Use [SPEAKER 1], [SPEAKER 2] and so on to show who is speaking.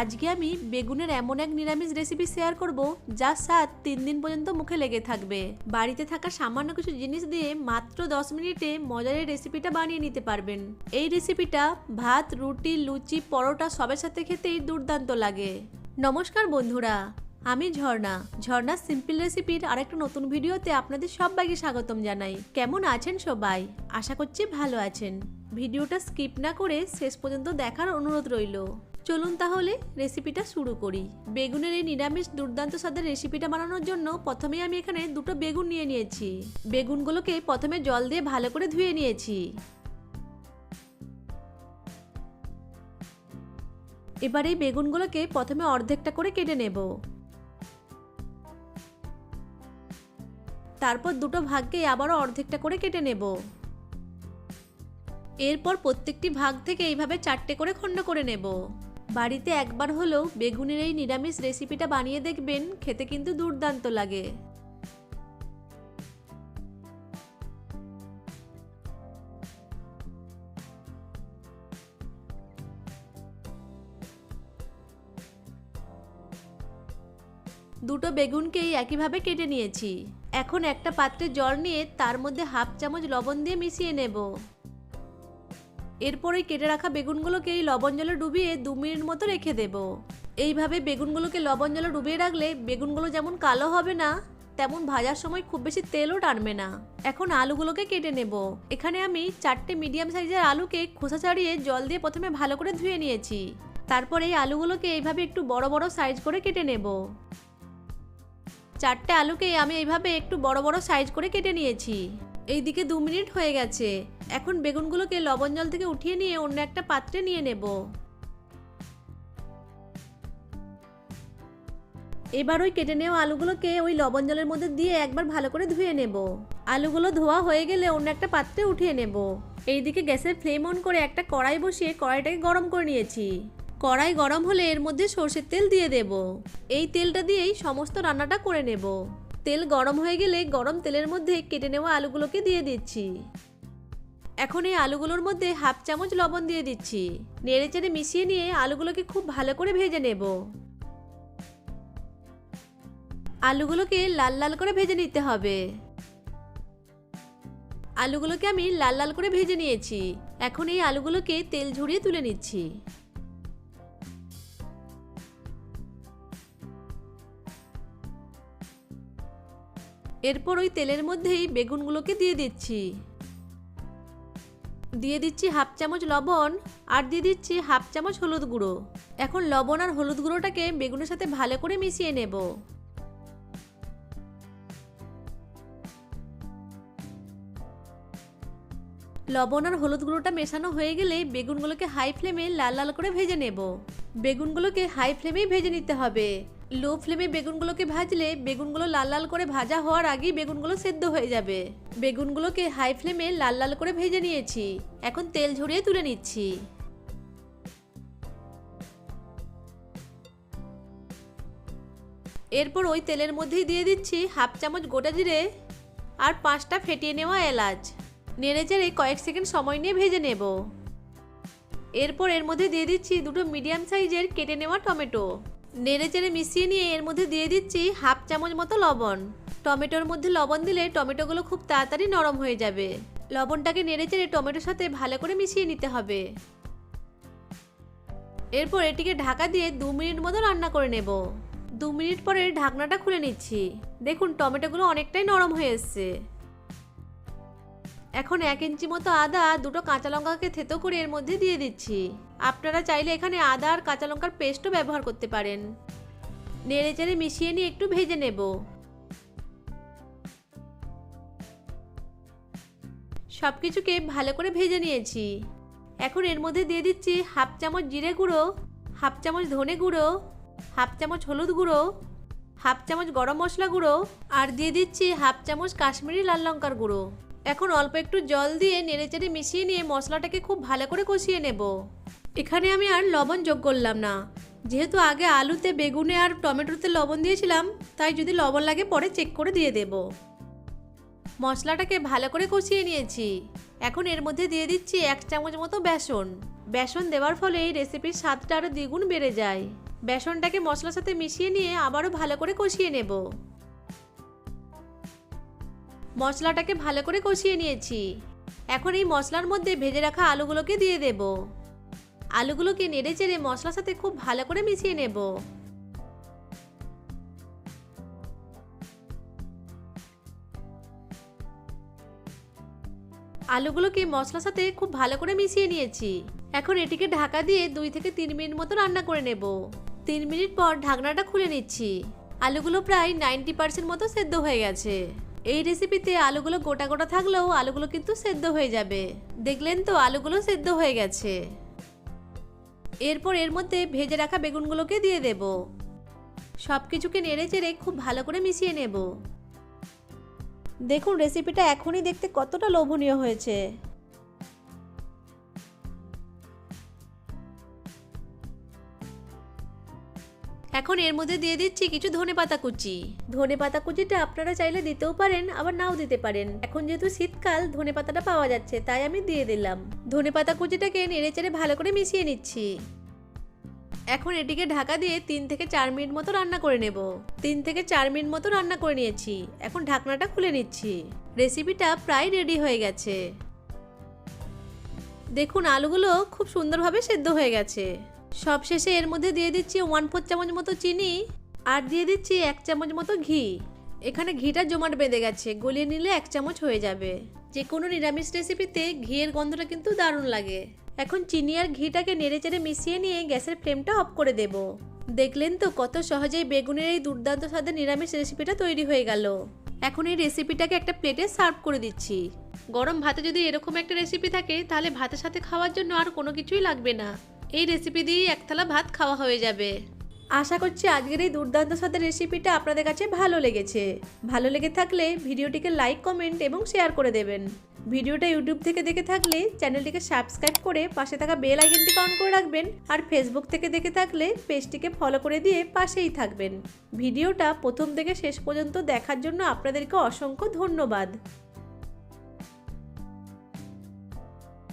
[SPEAKER 1] আজকে আমি বেগুনের এমন এক নিরামিষ রেসিপি শেয়ার করব যার স্বাদ তিন দিন পর্যন্ত মুখে লেগে থাকবে। বাড়িতে থাকা সামান্য কিছু জিনিস দিয়ে মাত্র দশ মিনিটে মজার এই রেসিপিটা বানিয়ে নিতে পারবেন। এই রেসিপিটা ভাত, রুটি, লুচি, পরোটা সবের সাথে খেতেই দুর্দান্ত লাগে। নমস্কার বন্ধুরা, আমি ঝর্ণা। ঝর্ণা সিম্পল রেসিপির আরেকটা নতুন ভিডিওতে আপনাদের সবাইকে স্বাগতম জানাই। কেমন আছেন সবাই? আশা করছি ভালো আছেন। ভিডিওটা স্কিপ না করে শেষ পর্যন্ত দেখার অনুরোধ রইল। চলুন তাহলে রেসিপিটা শুরু করি। বেগুনের এই নিরামিষ দুর্দান্ত স্বাদের রেসিপিটা বানানোর জন্য প্রথমে আমি এখানে দুটো বেগুন নিয়ে নিয়েছি। বেগুনগুলোকে প্রথমে জল দিয়ে ভালো করে ধুয়ে নিয়েছি। এবার এই বেগুনগুলোকে প্রথমে অর্ধেকটা করে কেটে নেব। তারপর দুটো ভাগকে আবারও অর্ধেকটা করে কেটে নেব। এরপর প্রত্যেকটি ভাগ থেকে এইভাবে চারটে করে খণ্ড করে নেব। বাড়িতে একবার হলেও বেগুনের এই নিরামিষ রেসিপিটা বানিয়ে দেখবেন, খেতে কিন্তু দুর্দান্ত লাগে। দুটো বেগুনকেই একইভাবে কেটে নিয়েছি। এখন একটা পাত্রে জল নিয়ে তার মধ্যে হাফ চামচ লবণ দিয়ে মিশিয়ে নেব। এরপর ওই কেটে রাখা বেগুনগুলোকে এই লবণ জলে ডুবিয়ে দু মিনিট মতো রেখে দেব। এইভাবে বেগুনগুলোকে লবণ জলে ডুবিয়ে রাখলে বেগুনগুলো যেমন কালো হবে না, তেমন ভাজার সময় খুব বেশি তেলও টানবে না। এখন আলুগুলোকে কেটে নেব। এখানে আমি চারটে মিডিয়াম সাইজের আলুকে খোসা ছাড়িয়ে জল দিয়ে প্রথমে ভালো করে ধুয়ে নিয়েছি। তারপর এই আলুগুলোকে এইভাবে একটু বড় বড় সাইজ করে কেটে নেব। চারটে আলুকে আমি এইভাবে একটু বড় বড় সাইজ করে কেটে নিয়েছি। এইদিকে দু মিনিট হয়ে গেছে। এখন বেগুনগুলোকে লবণ জল থেকে উঠিয়ে নিয়ে অন্য একটা পাত্রে নিয়ে নেব। এবার ওই কেটে নেওয়া আলুগুলোকে ওই লবণ জলের মধ্যে দিয়ে একবার ভালো করে ধুয়ে নেব। আলুগুলো ধোয়া হয়ে গেলে অন্য একটা পাত্রে উঠিয়ে নেব। এইদিকে গ্যাসের ফ্লেম অন করে একটা কড়াই বসিয়ে কড়াইটাকে গরম করে নিয়েছি। কড়াই গরম হলে এর মধ্যে সর্ষের তেল দিয়ে দেব। এই তেলটা দিয়েই সমস্ত রান্নাটা করে নেব। তেল গরম হয়ে গেলে গরম তেলের মধ্যে কেটে নেওয়া আলুগুলোকে দিয়ে দিচ্ছি। এখন এই আলুগুলোর মধ্যে হাফ চামচ লবণ দিয়ে দিচ্ছি। নেড়ে চেড়ে মিশিয়ে নিয়ে আলুগুলোকে খুব ভালো করে ভেজে নেব। আলুগুলোকে লাল লাল করে ভেজে নিতে হবে। আলুগুলোকে আমি লাল লাল করে ভেজে নিয়েছি। এখন এই আলুগুলোকে তেল ঝরিয়ে তুলে নিচ্ছি। এরপর ওই তেলের মধ্যেই বেগুনগুলোকে দিয়ে দিচ্ছি। দিয়ে দিচ্ছি হাফ চামচ লবণ আর দিয়ে দিচ্ছি হাফ চামচ হলুদ গুঁড়ো। এখন লবণ আর হলুদ গুঁড়োটাকে বেগুনের সাথে ভালো করে মিশিয়ে নেব। লবণ আর হলুদ গুঁড়োটা মেশানো হয়ে গেলে বেগুনগুলোকে হাই ফ্লেমে লাল লাল করে ভেজে নেব। বেগুনগুলোকে হাই ফ্লেমেই ভেজে নিতে হবে। লো ফ্লেমে বেগুনগুলোকে ভাজলে বেগুনগুলো লাল লাল করে ভাজা হওয়ার আগেই বেগুনগুলো সেদ্ধ হয়ে যাবে। বেগুনগুলোকে হাই ফ্লেমে লাল লাল করে ভেজে নিয়েছি। এখন তেল ঝরিয়ে তুলে নিচ্ছি। এরপর ওই তেলের মধ্যেই দিয়ে দিচ্ছি হাফ চামচ গোটা জিরে আর পাঁচটা ফেটিয়ে নেওয়া এলাচ। নেড়ে চেড়ে কয়েক সেকেন্ড সময় নিয়ে ভেজে নেব। এরপর এর মধ্যে দিয়ে দিচ্ছি দুটো মিডিয়াম সাইজের কেটে নেওয়া টমেটো। নেড়ে চেড়ে মিশিয়ে নিয়ে এর মধ্যে দিয়ে দিচ্ছি হাফ চামচ মতো লবণ। টমেটোর মধ্যে লবণ দিলে টমেটোগুলো খুব তাড়াতাড়ি নরম হয়ে যাবে। লবণটাকে নেড়ে চেড়ে টমেটোর সাথে ভালো করে মিশিয়ে নিতে হবে। এরপর এটিকে ঢাকা দিয়ে দু মিনিট মতো রান্না করে নেব। দু মিনিট পরে ঢাকনাটা খুলে নিচ্ছি। দেখুন, টমেটোগুলো অনেকটাই নরম হয়ে এসছে। এখন এক ইঞ্চি মতো আদা, দুটো কাঁচা লঙ্কাকে থেতো করে এর মধ্যে দিয়ে দিচ্ছি। আপনারা চাইলে এখানে আদা আর কাঁচা লঙ্কার পেস্টও ব্যবহার করতে পারেন। নেড়ে চেড়ে মিশিয়ে নিয়ে একটু ভেজে নেব। সব কিছুকে ভালো করে ভেজে নিয়েছি। এখন এর মধ্যে দিয়ে দিচ্ছি হাফ চামচ জিরে গুঁড়ো, হাফ চামচ ধনে গুঁড়ো, হাফ চামচ হলুদ গুঁড়ো, হাফ চামচ গরম মশলা গুঁড়ো, আর দিয়ে দিচ্ছি হাফ চামচ কাশ্মীরি লাল লঙ্কার গুঁড়ো। এখন অল্প একটু জল দিয়ে নেড়েচেড়ে মিশিয়ে নিয়ে মশলাটাকে খুব ভালো করে কষিয়ে নেব। এখানে আমি আর লবণ যোগ করলাম না। যেহেতু আগে আলুতে, বেগুনে আর টমেটোতে লবণ দিয়েছিলাম, তাই যদি লবণ লাগে পরে চেক করে দিয়ে দেব। মশলাটাকে ভালো করে কষিয়ে নিয়েছি। এখন এর মধ্যে দিয়ে দিচ্ছি এক চামচ মতো বেসন। বেসন দেওয়ার ফলে এই রেসিপির স্বাদটা আরও দ্বিগুণ বেড়ে যায়। বেসনটাকে মশলার সাথে মিশিয়ে নিয়ে আবারও ভালো করে কষিয়ে নেব। মশলাটাকে ভালো করে কষিয়ে নিয়েছি। এখন এই মশলার মধ্যে ভেজে রাখা আলুগুলোকে দিয়ে দেব। আলুগুলোকে নেড়ে চেড়ে মশলার সাথে খুব ভালো করে মিশিয়ে নেব। আলুগুলোকে মশলার সাথে খুব ভালো করে মিশিয়ে নিয়েছি। এখন এটিকে ঢাকা দিয়ে দুই থেকে তিন মিনিট মতো রান্না করে নেব। তিন মিনিট পর ঢাকনাটা খুলে নিচ্ছি। আলুগুলো প্রায় নাইনটি পার্সেন্ট মতো সেদ্ধ হয়ে গেছে। এই রেসিপিতে আলুগুলো গোটা গোটা থাকলেও আলুগুলো কিন্তু সেদ্ধ হয়ে যাবে। দেখলেন তো, আলুগুলো সেদ্ধ হয়ে গেছে। এরপর এর মধ্যে ভেজে রাখা বেগুনগুলোকে দিয়ে দেব। সব কিছুকে নেড়ে চেড়ে খুব ভালো করে মিশিয়ে নেব। দেখুন রেসিপিটা এখনই দেখতে কতটা লোভনীয় হয়েছে। এখন এর মধ্যে দিয়ে দিচ্ছি কিছু ধনে পাতা কুচি। ধনে পাতা কুচিটা আপনারা চাইলে দিতেও পারেন, আবার নাও দিতে পারেন। এখন যেহেতু শীতকাল, ধনে পাতাটা পাওয়া যাচ্ছে, তাই আমি দিয়ে দিলাম। ধনে পাতা কুচিটাকে নেড়ে চেড়ে ভালো করে মিশিয়ে নিচ্ছি। এখন এটিকে ঢাকা দিয়ে তিন থেকে চার মিনিট মতো রান্না করে নেব। তিন থেকে চার মিনিট মতো রান্না করে নিয়েছি। এখন ঢাকনাটা খুলে নিচ্ছি। রেসিপিটা প্রায় রেডি হয়ে গেছে। দেখুন, আলুগুলো খুব সুন্দরভাবে সেদ্ধ হয়ে গেছে। সবশেষে এর মধ্যে দিয়ে দিচ্ছি ওয়ান ফোর চামচ মতো চিনি আর দিয়ে দিচ্ছি এক চামচ মতো ঘি। এখানে ঘিটা জমাট বেঁধে গেছে, গলিয়ে নিলে এক চামচ হয়ে যাবে। যে কোনো নিরামিষ রেসিপিতে ঘিয়ের গন্ধটা কিন্তু দারুণ লাগে। এখন চিনি আর ঘিটাকে নেড়ে চেড়ে মিশিয়ে নিয়ে গ্যাসের ফ্লেমটা অফ করে দেব। দেখলেন তো কত সহজেই বেগুনের এই দুর্দান্ত স্বাদের নিরামিষ রেসিপিটা তৈরি হয়ে গেল। এখন এই রেসিপিটাকে একটা প্লেটে সার্ভ করে দিচ্ছি। গরম ভাতে যদি এরকম একটা রেসিপি থাকে, তাহলে ভাতের সাথে খাওয়ার জন্য আর কোনো কিছুই লাগবে না। এই রেসিপি দিয়েই এক থালা ভাত খাওয়া হয়ে যাবে। আশা করছি আজকের এই দুর্দান্ত স্বাদের রেসিপিটা আপনাদের কাছে ভালো লেগেছে। ভালো লেগে থাকলে ভিডিওটিকে লাইক কমেন্ট এবং শেয়ার করে দেবেন। ভিডিওটা ইউটিউব থেকে দেখে থাকলে চ্যানেলটিকে সাবস্ক্রাইব করে পাশে থাকা বেল আইকনটিকে অন করে রাখবেন আর ফেসবুক থেকে দেখে থাকলে পেজটিকে ফলো করে দিয়ে পাশেই থাকবেন। ভিডিওটা প্রথম থেকে শেষ পর্যন্ত দেখার জন্য আপনাদেরকে অসংখ্য ধন্যবাদ।